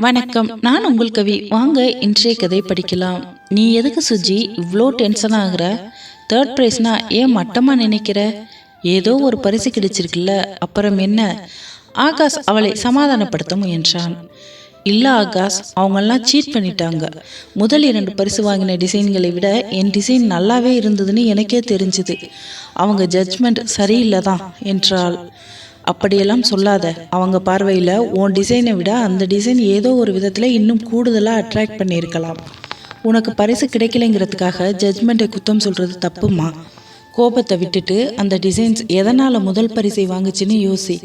வணக்கம். நான் உங்கள் கவி. வாங்க இன்றைய கதை படிக்கலாம். நீ எதுக்கு சுஜி இவ்வளோ டென்ஷன் ஆகுற? தேர்ட் ப்ரைஸ்னா ஏன் மட்டமாக நினைக்கிற? ஏதோ ஒரு பரிசு கிடைச்சிருக்குல்ல அப்புறம் என்ன? ஆகாஷ் அவளை சமாதானப்படுத்த முயன்றான். இல்லை ஆகாஷ் அவங்கெல்லாம் சீட் பண்ணிட்டாங்க. முதல் இரண்டு பரிசு வாங்கின டிசைன்களை விட என் டிசைன் நல்லாவே இருந்ததுன்னு எனக்கே தெரிஞ்சுது. அவங்க ஜட்ஜ்மெண்ட் சரியில்லை தான் என்றாள். அப்படியெல்லாம் சொல்லாத. அவங்க பார்வையில் உன் டிசைனை விட அந்த டிசைன் ஏதோ ஒரு விதத்தில் இன்னும் கூடுதலாக அட்ராக்ட் பண்ணியிருக்கலாம். உனக்கு பரிசு கிடைக்கலைங்கிறதுக்காக ஜட்ஜ்மெண்ட்டை குத்தம் சொல்கிறது தப்புமா? கோபத்தை விட்டுட்டு அந்த டிசைன்ஸ் எதனால் முதல் பரிசை வாங்குச்சுன்னு யோசி.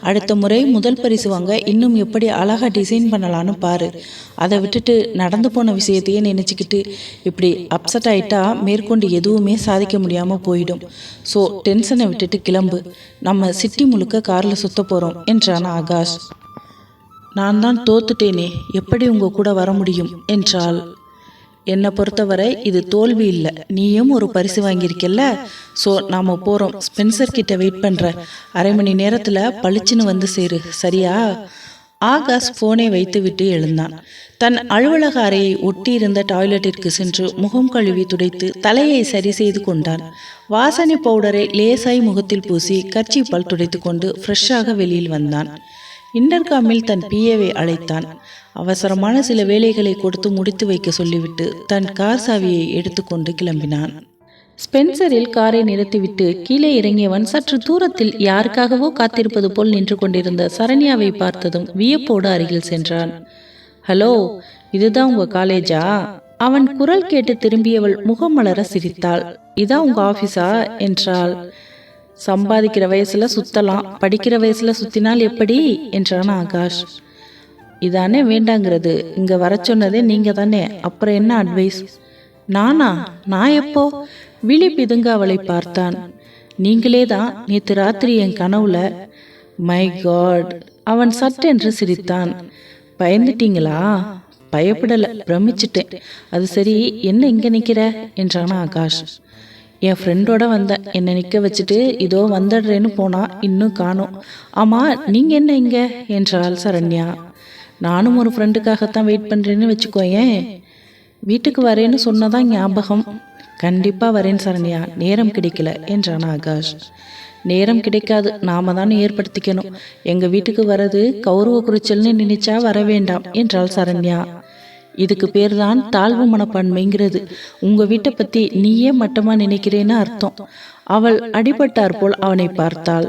அடுத்த முறை முதல் பரிசு வாங்க இன்னும் எப்படி அழகாக டிசைன் பண்ணலான்னு பாரு. அதை விட்டுட்டு நடந்து போன விஷயத்தையே நினச்சிக்கிட்டு இப்படி அப்செட் ஆகிட்டா மேற்கொண்டு எதுவுமே சாதிக்க முடியாமல் போயிடும். ஸோ டென்ஷனை விட்டுட்டு கிளம்பு. நம்ம சிட்டி முழுக்க காரில் சுத்த போகிறோம் என்றான் ஆகாஷ். நான் தான் தோத்துட்டேனே எப்படி உங்கள் கூட வர முடியும்? என்றாள். என்னை பொறுத்தவரை இது தோல்வி இல்லை. நீயும் ஒரு பரிசு வாங்கியிருக்கல்ல? ஸோ நாம் போகிறோம் ஸ்பென்சர் கிட்ட வெயிட் பண்ணுற அரை மணி நேரத்தில் பளிச்சுன்னு வந்து சேரு. சரியா? ஆகாஷ் ஃபோனை வைத்துவிட்டு எழுந்தான். தன் அலுவலக அறையை ஒட்டியிருந்த டாய்லெட்டிற்கு சென்று முகம் கழுவி துடைத்து தலையை சரி செய்து கொண்டான். வாசனை பவுடரை லேசாய் முகத்தில் பூசி கர்ச்சிப்பால் துடைத்து கொண்டு ஃப்ரெஷ்ஷாக வெளியில் வந்தான். இன்டர்காமில் தன் பிஏவை அழைத்தான். அவசரமான சில வேலைகளை கொடுத்து முடித்து வைக்க சொல்லிவிட்டு தன் கார் சாவியை எடுத்துக்கொண்டு கிளம்பினான். ஸ்பென்சரில் காரை நிறுத்திவிட்டு கீழே இறங்கியவன் சற்று தூரத்தில் யாருக்காகவோ காத்திருப்பது போல் நின்று கொண்டிருந்த சரண்யாவை பார்த்ததும் வியப்போடு அருகில் சென்றான். ஹலோ இதுதான் உங்க காலேஜா? அவன் குரல் கேட்டு திரும்பியவள் முகம் மலர சிரித்தாள். இதான் உங்க ஆபீஸா என்றாள். சம்பாதிக்கிற வயசுல சுத்தலாம் படிக்கிற வயசுல சுத்தினால் எப்படி? என்றான் ஆகாஷ். இதானே வேண்டாங்கிறது. இங்க வர சொன்னதே நீங்க தானே. அப்புறம் என்ன அட்வைஸ் நானா? நான் எப்போ? விழி பிதுங்க அவளை பார்த்தான். நீங்களே தான் நேற்று ராத்திரி என் கனவுல மை காட் அவன் சட்டென்று சிரித்தான். பயந்துட்டீங்களா? பயப்படலை பிரமிச்சிட்டேன். அது சரி என்ன இங்கே நிற்கிற என்றானா ஆகாஷ். என் ஃப்ரெண்டோட வந்தேன் என்னை நிற்க வச்சுட்டு இதோ வந்துடுறேன்னு போனா இன்னும் காணோம். ஆமாம் நீங்கள் என்ன இங்கே? என்றாள் சரண்யா. நானும் ஒரு ஃப்ரெண்டுக்காகத்தான் வெயிட் பண்ணுறேன்னு வச்சுக்கோயேன். வீட்டுக்கு வரேன்னு சொன்னதான் ஞாபகம். கண்டிப்பாக வரேன் சரண்யா. நேரம் கிடைக்கல என்றான் ஆகாஷ். நேரம் கிடைக்காது. நாம தான் ஏற்படுத்திக்கணும். எங்கள் வீட்டுக்கு வர்றது கௌரவ குறைச்சல்னு நினைச்சா வர வேண்டாம் என்றாள் சரண்யா. இதுக்கு பேர் தான் தாழ்வு மனப்பான்மைங்கிறது. உங்கள் வீட்டை பற்றி நீயே மட்டமாக நினைக்கிறேன்னு அர்த்தம். அவள் அடிபட்டார் போல் அவனை பார்த்தாள்.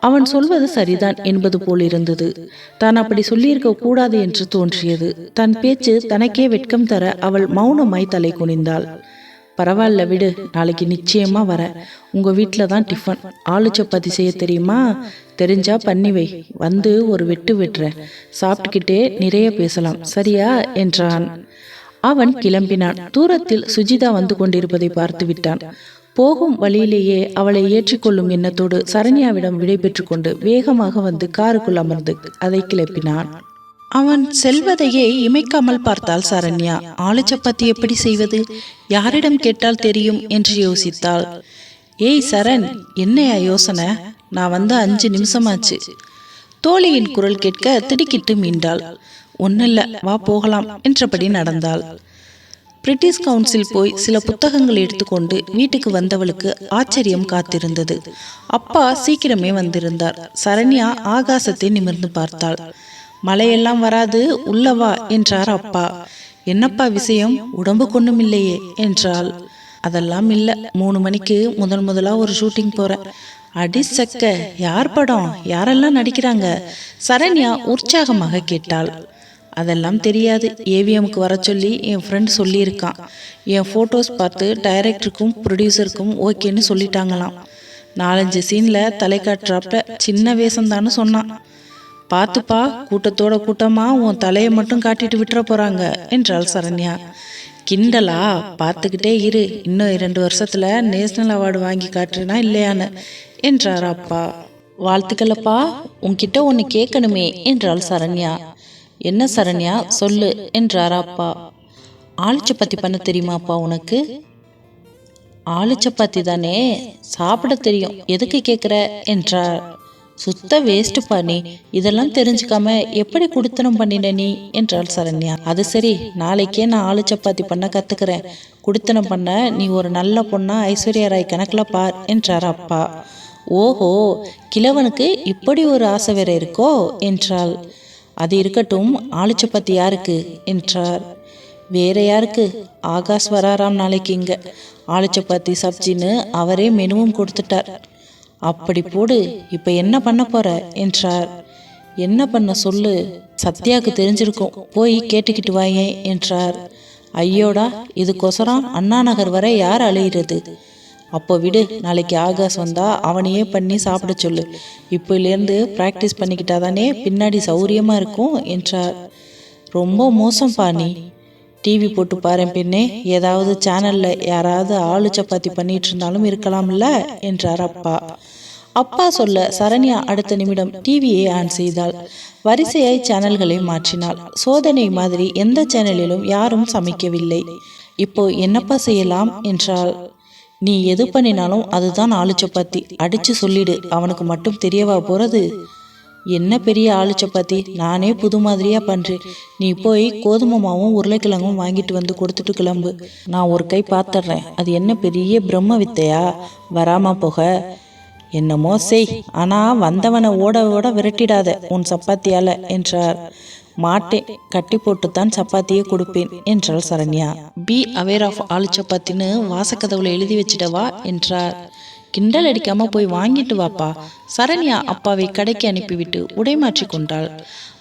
அவன் சொல்வது சரிதான் என்பது போல் இருந்தது. தான் அப்படி சொல்லியிருக்க கூடாது என்று தோன்றியது. தன் பேச்சு தனக்கே வெட்கம் தர அவள் மௌனமாய் தலை குனிந்தாள். பரவாயில்ல விடு நாளைக்கு நிச்சயமா வர. உங்க வீட்டில் தான் டிஃபன். ஆளு சப்பாத்தி செய்ய தெரியுமா? தெரிஞ்சா பண்ணி வை. வந்து ஒரு வெட்டு வெட்டுறேன் சாப்பிட்டுக்கிட்டே நிறைய பேசலாம். சரியா? என்றான். அவன் கிளம்பினான். தூரத்தில் சுஜிதா வந்து கொண்டிருப்பதை பார்த்து விட்டான். போகும் வழியிலேயே அவளை ஏற்றிக்கொள்ளும் எண்ணத்தோடு சரண்யாவிடம் விடைபெற்று கொண்டு வேகமாக வந்து காருக்குள் அமர்ந்து அதை கிளப்பினான். அவன் செல்வதையே இமைக்காமல் பார்த்தாள் சரண்யா. ஆளு சப்பாத்தி எப்படி செய்வது? யாரிடம் கேட்டால் தெரியும் என்று யோசித்தாள். ஏய் சரண் என்னையா யோசனை? நான் வந்து அஞ்சு நிமிஷமாச்சு. தோழியின் குரல் கேட்க திடுக்கிட்டு மீண்டாள். ஒன்னில்ல வா போகலாம் என்றபடி நடந்தாள். பிரிட்டிஷ் கவுன்சில் போய் சில புத்தகங்கள் எடுத்துக்கொண்டு வீட்டுக்கு வந்தவளுக்கு ஆச்சரியம் காத்திருந்தது. அப்பா சீக்கிரமே வந்திருந்தார். சரண்யா ஆகாசத்தை நிமிர்ந்து பார்த்தாள். மழையெல்லாம் வராது உள்ளவா? என்றார் அப்பா. என்னப்பா விஷயம்? உடம்பு கொண்டும் இல்லையே? என்றாள். அதெல்லாம் இல்லை. மூணு மணிக்கு முதன் முதலா ஒரு ஷூட்டிங் போறேன். அடி சக்க யார் படம்? யாரெல்லாம் நடிக்கிறாங்க? சரண்யா உற்சாகமாக கேட்டாள். அதெல்லாம் தெரியாது. ஏவிஎம்க்கு வர சொல்லி என் ஃப்ரெண்ட் சொல்லியிருக்கான். என் ஃபோட்டோஸ் பார்த்து டைரக்டருக்கும் ப்ரொடியூசருக்கும் ஓகேன்னு சொல்லிட்டாங்களாம். நாலஞ்சு சீனில் தலை காட்டுறாப்ப சின்ன வேஷம்தான்னு சொன்னான். பார்த்துப்பா கூட்டத்தோட கூட்டமா உன் தலையை மட்டும் காட்டிட்டு விட்டுற போகிறாங்க என்றாள் சரண்யா. கிண்டலா? பார்த்துக்கிட்டே இரு. இன்னும் இரண்டு வருஷத்தில் நேஷனல் அவார்டு வாங்கி காட்டுறேனா இல்லையான்னு என்றார் அப்பா. வாழ்த்துக்களப்பா உன்கிட்ட ஒன்று கேட்கணுமே என்றாள் சரண்யா. என்ன சரண்யா? சொல்லு என்றார் அப்பா. ஆளு சப்பாத்தி பண்ண தெரியுமாப்பா உனக்கு? ஆளு சப்பாத்தி தானே? சாப்பிட தெரியும். எதுக்கு கேட்குற என்றார். சுத்த வேஸ்ட் பண்ணி இதெல்லாம் தெரிஞ்சுக்காம எப்படி குடுத்தனம் பண்ணின நீ? என்றாள் சரண்யா. அது சரி நாளைக்கே நான் ஆளு சப்பாத்தி பண்ண கத்துக்கிறேன். குடுத்தனம் பண்ண நீ ஒரு நல்ல பொண்ணா ஐஸ்வர்யா ராய் கணக்கில் பார் என்றார் அப்பா. ஓஹோ கிழவனுக்கு இப்படி ஒரு ஆசை வேற இருக்கோ? என்றாள். அது இருக்கட்டும் ஆளு சப்பாத்தி யாருக்கு என்றார். வேற யாருக்கு? ஆகாஷ் வராராம் நாளைக்கு இங்க. ஆளு சப்பாத்தி சப்ஜின்னு அவரே மெனுவும் கொடுத்துட்டார். அப்படி போடு இப்போ என்ன பண்ண போற? என்றார். என்ன பண்ண சொல்லு சத்யாவுக்கு தெரிஞ்சிருக்கும். போய் கேட்டுக்கிட்டு வாயேன் என்றார். ஐயோடா இதுக்கொசரம் அண்ணா நகர் வரை யார் அலையிறது? அப்போ விடு நாளைக்கு ஆகாஷ் வந்தா அவனையே பண்ணி சாப்பிட சொல்லு. இப்போலேருந்து ப்ராக்டிஸ் பண்ணிக்கிட்டாதானே பின்னாடி சௌரியமா இருக்கும் என்றார். ரொம்ப மோசம் பாணி டிவி போட்டு பாரு பின்னே ஏதாவது சேனல்ல யாராவது ஆளு சப்பாத்தி பண்ணிட்டு இருந்தாலும் இருக்கலாம்ல என்றார் அப்பா. அப்பா சொல்ல சரண்யா அடுத்த நிமிடம் டிவியை ஆன் செய்தாள். வரிசையாய் சேனல்களை மாற்றினாள். சோதனை மாதிரி எந்த சேனலிலும் யாரும் சமைக்கவில்லை. இப்போ என்னப்பா செய்யலாம் என்றாள். நீ எது பண்ணினாலும் அதுதான் ஆளு சப்பாத்தி அடிச்சு சொல்லிடு அவனுக்கு மட்டும் தெரியவா போறது? என்ன பெரிய ஆளு சப்பாத்தி நானே புது மாதிரியா பண்றேன் நீ போய் கோதுமை மாவும் உருளைக்கிழங்கும் வாங்கிட்டு வந்து கொடுத்துட்டு கிளம்பு. நான் ஒரு கை பார்த்துடுறேன் அது என்ன பெரிய பிரம்ம வித்தையா? வராம போக. என்னமோ செய். ஆனா வந்தவனை ஓட ஓட விரட்டிடாத. உன் சப்பாத்தியால என்றார். மாட்டேன் கட்டி போட்டுத்தான் சப்பாத்தியே கொடுப்பேன் என்றாள் சரண்யா. பி அவேர் ஆஃப் ஆளு சப்பாத்தின்னு வாசக்கதவுல எழுதி வச்சிடவா? என்றார். கிண்டல் அடிக்காம போய் வாங்கிட்டு வாப்பா. சரண்யா அப்பாவை கடைக்கு அனுப்பிவிட்டு உடை மாற்றி கொண்டாள்.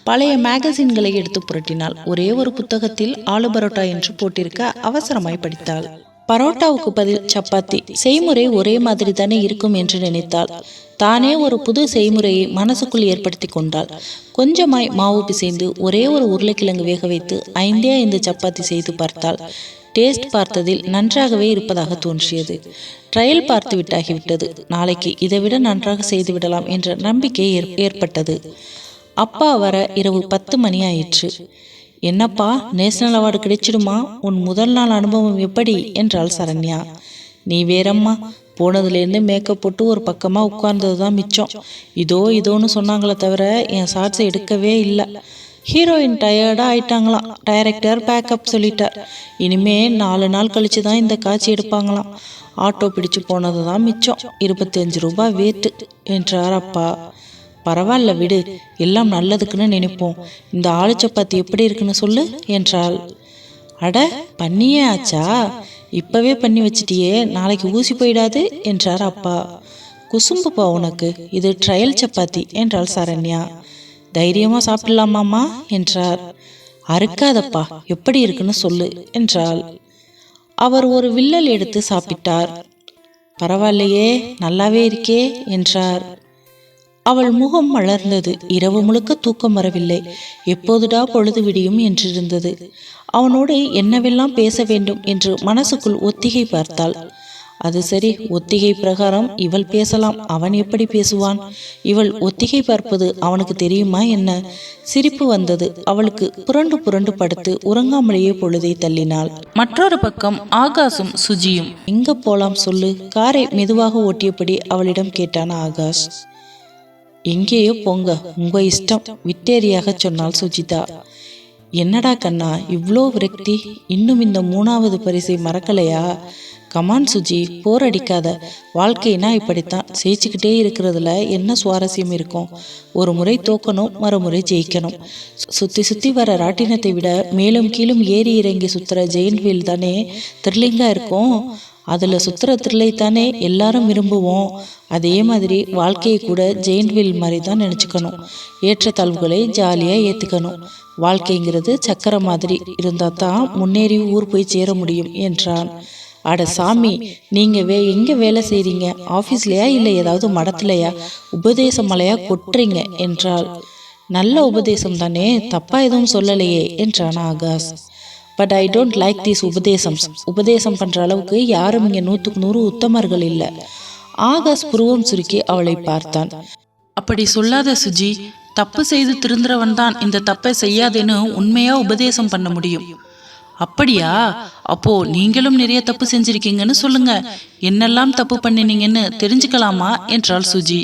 பழைய மேகசின்களை எடுத்து புரட்டினாள். ஒரே ஒரு புத்தகத்தில் ஆலு பரோட்டா என்று போட்டிருக்க அவசரமாய் படித்தாள். பரோட்டாவுக்கு பதில் சப்பாத்தி. செய்முறை ஒரே மாதிரி தானே இருக்கும் என்று நினைத்தாள். தானே ஒரு புது செய்முறையை மனசுக்குள் ஏற்படுத்தி கொண்டாள். கொஞ்சமாய் மாவு பிசைந்து ஒரே ஒரு உருளைக்கிழங்கு வேக வைத்து ஐந்தே ஐந்து சப்பாத்தி செய்து பார்த்தாள். டேஸ்ட் பார்த்ததில் நன்றாகவே இருப்பதாக தோன்றியது. ட்ரையல் பார்த்து விட்டாகிவிட்டது. நாளைக்கு இதைவிட நன்றாக செய்து விடலாம் என்ற நம்பிக்கை ஏற்- ஏற்பட்டது. அப்பா வர இரவு பத்து மணி ஆயிற்று. என்னப்பா நேஷனல் அவார்டு கிடைச்சிடுமா? உன் முதல் நாள் அனுபவம் எப்படி? என்றாள் சரண்யா. நீ வேறம்மா போனதுலேருந்து மேக்கப் போட்டு ஒரு பக்கமாக உட்கார்ந்தது தான் மிச்சம். இதோ இதோன்னு சொன்னாங்களே தவிர என் ஷார்ட்ஸை எடுக்கவே இல்லை. ஹீரோயின் டயர்டாக ஆயிட்டாங்களாம். டைரக்டர் பேக்கப் சொல்லிட்டார். இனிமே நாலு நாள் கழிச்சு தான் இந்த காட்சி எடுப்பாங்களாம். ஆட்டோ பிடிச்சு போனது தான் மிச்சம். இருபத்தஞ்சு ரூபாய் வேட்டு என்றார் அப்பா. பரவாயில்ல விடு எல்லாம் நல்லதுக்குன்னு நினைப்போம். இந்த ஆளு சப்பாத்தி எப்படி இருக்குன்னு சொல்லு என்றாள். அட பண்ணியே ஆச்சா? இப்பவே பண்ணி வச்சிட்டியே நாளைக்கு ஊசி போயிடாது என்றார் அப்பா. குசும்புப்பா உனக்கு இது ட்ரையல் சப்பாத்தி என்றாள் சரண்யா. தைரியமா சாப்பிடலாமாம்மா என்றார். அறுக்காதப்பா எப்படி இருக்குன்னு சொல்லு என்றாள். அவர் ஒரு வில்லல் எடுத்து சாப்பிட்டார். பரவாயில்லையே நல்லாவே இருக்கே என்றார். அவள் முகம் மலர்ந்தது. இரவு முழுக்க தூக்கம் வரவில்லை. எப்போதுடா பொழுது விடியும் என்றிருந்தது. அவனோடு என்னவெல்லாம் பேச வேண்டும் என்று மனசுக்குள் ஒத்திகை பார்த்தாள். அது சரி ஒத்திகை பிரகாரம் இவள் பேசலாம். அவன் எப்படி பேசுவான்? இவள் ஒத்திகை பார்ப்பது அவனுக்கு தெரியுமா என்ன? சிரிப்பு வந்தது. அவளுக்கு புரண்டு புரண்டு படுத்து உறங்காமலேயே பொழுதை தள்ளினாள். மற்றொரு பக்கம் ஆகாஷும் சுஜியும் எங்க போலாம் சொல்லு. காரை மெதுவாக ஓட்டியபடி அவளிடம் கேட்டான் ஆகாஷ். எங்கேயோ போங்க உங்க இஷ்டம் விட்டேரியாக சொன்னாள் சுஜிதா. என்னடா கண்ணா இவ்வளோ விரக்தி இன்னும் இந்த மூணாவது பரிசை மறக்கலையா? கமான் சுஜி போர் அடிக்காத. வாழ்க்கைனா இப்படித்தான் ஜெயிச்சுக்கிட்டே இருக்கிறதுல என்ன சுவாரஸ்யம் இருக்கும்? ஒரு முறை தோக்கணும் மறுமுறை ஜெயிக்கணும். சுத்தி சுத்தி வர ராட்டினத்தை விட மேலும் கீழும் ஏறி இறங்கி சுத்துற ஜெயின் வீல் தானே த்ரில்லிங்கா இருக்கும். அதில் சுத்துற த்ரில்லை தானே எல்லாரும் விரும்புவோம். அதே மாதிரி வாழ்க்கையை கூட ஜெயின் வீல் மாதிரி தான் நினச்சிக்கணும் ஏற்றத்தாழ்வுகளை ஜாலியாக ஏற்றுக்கணும் வாழ்க்கைங்கிறது சக்கரை மாதிரி இருந்தால் தான் முன்னேறி ஊர் போய் சேர முடியும் என்றான். அட சாமி நீங்கள் வே எங்கே வேலை செய்கிறீங்க ஆஃபீஸ்லையா இல்லை ஏதாவது மடத்துலையா? உபதேச மலையா கொட்டுறீங்க என்றாள். நல்ல உபதேசம் தானே தப்பா எதுவும் சொல்லலையே என்றான் Akash. But I don't like these உபதேசம்ஸ் உபதேசம் பண்ணுற அளவுக்கு யாரும் இங்கே நூற்றுக்கு நூறு உத்தமர்கள் இல்லை. ஆகாஷ் புருவம் சுருக்கி அவளை பார்த்தான். அப்படி சொல்லாத சுஜி தப்பு செய்து திருந்துறவன் தான் இந்த தப்பை செய்யாதேன்னு உண்மையா உபதேசம் பண்ண முடியும். அப்படியா? அப்போ நீங்களும் நிறைய தப்பு செஞ்சிருக்கீங்கன்னு சொல்லுங்க. என்னெல்லாம் தப்பு பண்ணினீங்கன்னு தெரிஞ்சுக்கலாமா? என்றாள் சுஜி.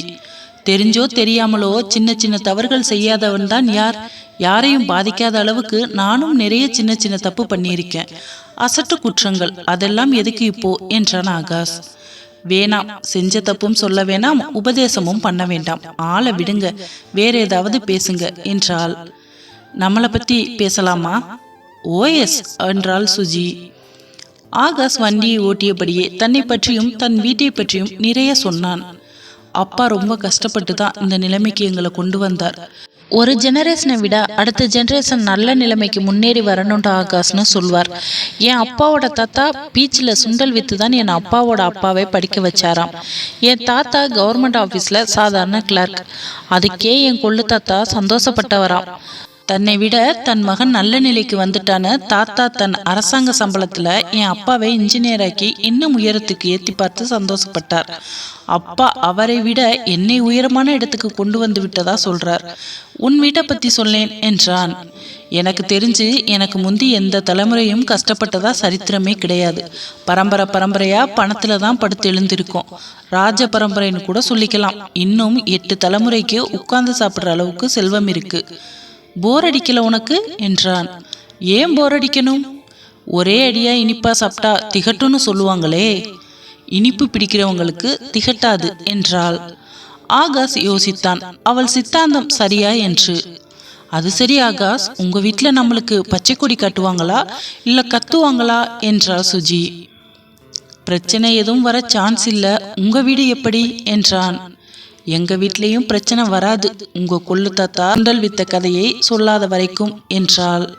தெரிஞ்சோ தெரியாமலோ சின்ன சின்ன தவறுகள் செய்யாதவன் தான் யார்? யாரையும் பாதிக்காத அளவுக்கு நானும் நிறைய சின்ன சின்ன தப்பு பண்ணியிருக்கேன். அசட்டு குற்றங்கள் அதெல்லாம் எதுக்கு இப்போ? என்றான் ஆகாஷ். வேணாம் செஞ்ச தப்பும் சொல்ல வேணாம் உபதேசமும் பண்ண வேண்டாம். ஆளை விடுங்க வேற ஏதாவது பேசுங்க என்றாள். நம்மளை பத்தி பேசலாமா? ஓஎஸ் என்றாள் சுஜி. ஆகாஷ் வண்டியை ஓட்டியபடியே தன்னை பற்றியும் தன் வீட்டை பற்றியும் நிறைய சொன்னான். அப்பா ரொம்ப கஷ்டப்பட்டு தான் இந்த நிலைமைக்கு எங்களை கொண்டு வந்தார். ஒரு ஜெனரேஷனை விட அடுத்த ஜெனரேஷன் நல்ல நிலைமைக்கு முன்னேறி வரணும்னு ஆகாஷ்னு சொல்வார். என் அப்பாவோட தாத்தா பீச்சில் சுண்டல் வித்து தான் என் அப்பாவோட அப்பாவை படிக்க வச்சாராம். என் தாத்தா கவர்மெண்ட் ஆஃபீஸில் சாதாரண கிளர்க் அதுக்கே என் கொள்ளு தாத்தா சந்தோஷப்பட்டவராம். தன்னை விட தன் மகன் நல்ல நிலைக்கு வந்துட்டான்னு தாத்தா தன் அரசாங்க சம்பளத்துல என் அப்பாவை இன்ஜினியராக்கி இன்னும் உயரத்துக்கு ஏத்தி பார்த்து சந்தோஷப்பட்டார். அப்பா அவரை விட என்னை உயரமான இடத்துக்கு கொண்டு வந்து விட்டதா சொல்றார். உன் வீட்டை பத்தி சொல்லேன் என்றான். எனக்கு தெரிஞ்சு எனக்கு முந்தி எந்த தலைமுறையும் கஷ்டப்பட்டதா சரித்திரமே கிடையாது. பரம்பரை பரம்பரையா பணத்துல தான் படுத்து எழுந்திருக்கோம். ராஜ பரம்பரைன்னு கூட சொல்லிக்கலாம். இன்னும் எட்டு தலைமுறைக்கு உட்கார்ந்து சாப்பிடுற அளவுக்கு செல்வம் இருக்குது போர் அடிக்கல உனக்கு? என்றான். ஏன் போர் அடிக்கணும் ஒரே அடியா இனிப்பா சாப்பிட்டா திகட்டும்னு சொல்லுவாங்களே. இனிப்பு பிடிக்கிறவங்களுக்கு திகட்டாது என்றாள். ஆகாஷ் யோசித்தான். அவள் சித்தாந்தம் சரியா என்று. அது சரி ஆகாஷ். உங்க வீட்டில் நம்மளுக்கு பச்சை கொடி காட்டுவாங்களா? இல்ல கத்துவாங்களா? என்றாள் சுஜி. பிரச்சனை எதுவும் வர சான்ஸ் இல்ல. உங்க வீடு எப்படி? என்றான். எங்க வீட்லயும் பிரச்சனை வராது. உங்க கொள்ளு தாத்தா சுண்டல் வித்த கதையை சொல்லாத வரைக்கும் என்றாள்.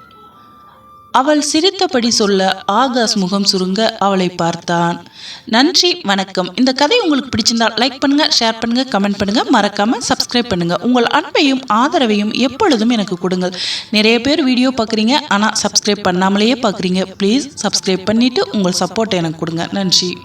அவள் சிரித்தபடி சொல்ல ஆகாஷ் முகம் சுருங்க அவளை பார்த்தான். நன்றி வணக்கம். இந்த கதை உங்களுக்கு பிடிச்சிருந்தால் லைக் பண்ணுங்க ஷேர் பண்ணுங்க கமெண்ட் பண்ணுங்க. மறக்காம சப்ஸ்கிரைப் பண்ணுங்க. உங்கள் அன்பையும் ஆதரவையும் எப்பொழுதும் எனக்கு கொடுங்கள். நிறைய பேர் வீடியோ பார்க்குறீங்க ஆனால் சப்ஸ்கிரைப் பண்ணாமலேயே பார்க்குறீங்க. ப்ளீஸ் சப்ஸ்கிரைப் பண்ணிட்டு உங்கள் சப்போர்ட் எனக்கு கொடுங்க. நன்றி.